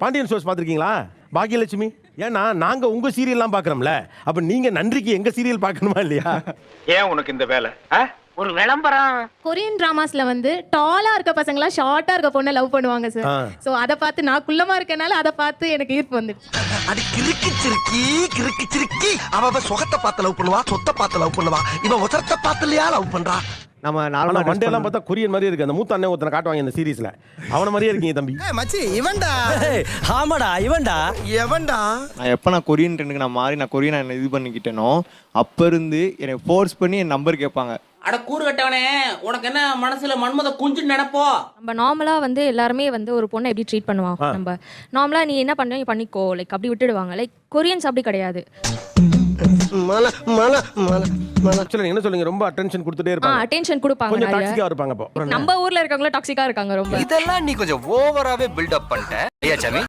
Pandian shows பார்த்துருக்கீங்களா? பாக்கியலட்சுமி? ஏன்னா நாங்க உங்க சீரியல்லாம் பார்க்கறோம்ல. அப்ப நீங்க நன்றிக்கு எங்க சீரியல் பார்க்கணுமா இல்லையா? ஏன் உனக்கு இந்த வேலை? ஒரு விளம்பரம். கொரியன் டிராமாஸ்ல வந்து டாலா இருக்க பசங்களா ஷார்ட்டா இருக்க பொண்ணை லவ் பண்ணுவாங்க சார். சோ அத பார்த்து நான் குள்ளமா இருக்கனால அத பார்த்து எனக்கு ஈர்ப்பு வந்துடுச்சு. அது கிறுக்கு சிறுக்கி கிறுக்கு சிறுக்கி. அவ அவ சுகத்தை பார்த்து லவ் பண்ணுவா சொத்தை பார்த்து லவ் பண்ணுவா. இவன் உசரத்தை பார்த்து இல்லையா லவ் பண்றா? நம்ம நார்மலா மண்டே எல்லாம் பார்த்தா கொரியன் மாதிரியே இருக்கு. அந்த மூத்த அண்ணன் ஒருத்தனை காட்டுவாங்க இந்த சீரிஸ்ல. அவன மாதிரியே இருக்கீங்க தம்பி. மச்சி இவன்டா. ஆமாடா இவன்டா. எவன்டா? நான் எப்போ நான் கொரியன் ட்ரெண்டுக்கு நான் மாறி நான் கொரியன் நான் இது பண்ணிக்கிட்டேனோ அப்போ இருந்து என்னை ஃபோர்ஸ் பண்ணி என் நம்பர் கேட்பாங்க. அட கூறு கட்டவனே உனக்கு என்ன மனசுல மன்மத குஞ்சு நினைப்போ? நம்ம நார்மலா வந்து எல்லாருமே வந்து ஒரு பொண்ணை எப்படி ட்ரீட் பண்ணுவாங்க. நம்ம நார்மலா நீ என்ன பண்ண நீ பண்ணிக்கோ. லைக் அப்படி விட்டுடுவாங்க. லைக் கொரியன்ஸ் அப்படி கிடையாது. மல மல மல மல ஆக்சுவலா என்ன சொல்லுங்க ரொம்ப அட்டென்ஷன் கொடுத்துட்டே இருப்பாங்க. அட்டென்ஷன் கொடுப்பாங்க கொஞ்சம் நிறைய. டாக்ஸிக்கா இருப்பாங்க அப்போ நம்ம ஊர்ல இருக்கவங்களும் டாக்ஸிக்கா இருக்காங்க ரொம்ப. இதெல்லாம் நீ கொஞ்சம் ஓவராவே பில்டப் பண்ணிட்ட. ஐயா சாமி?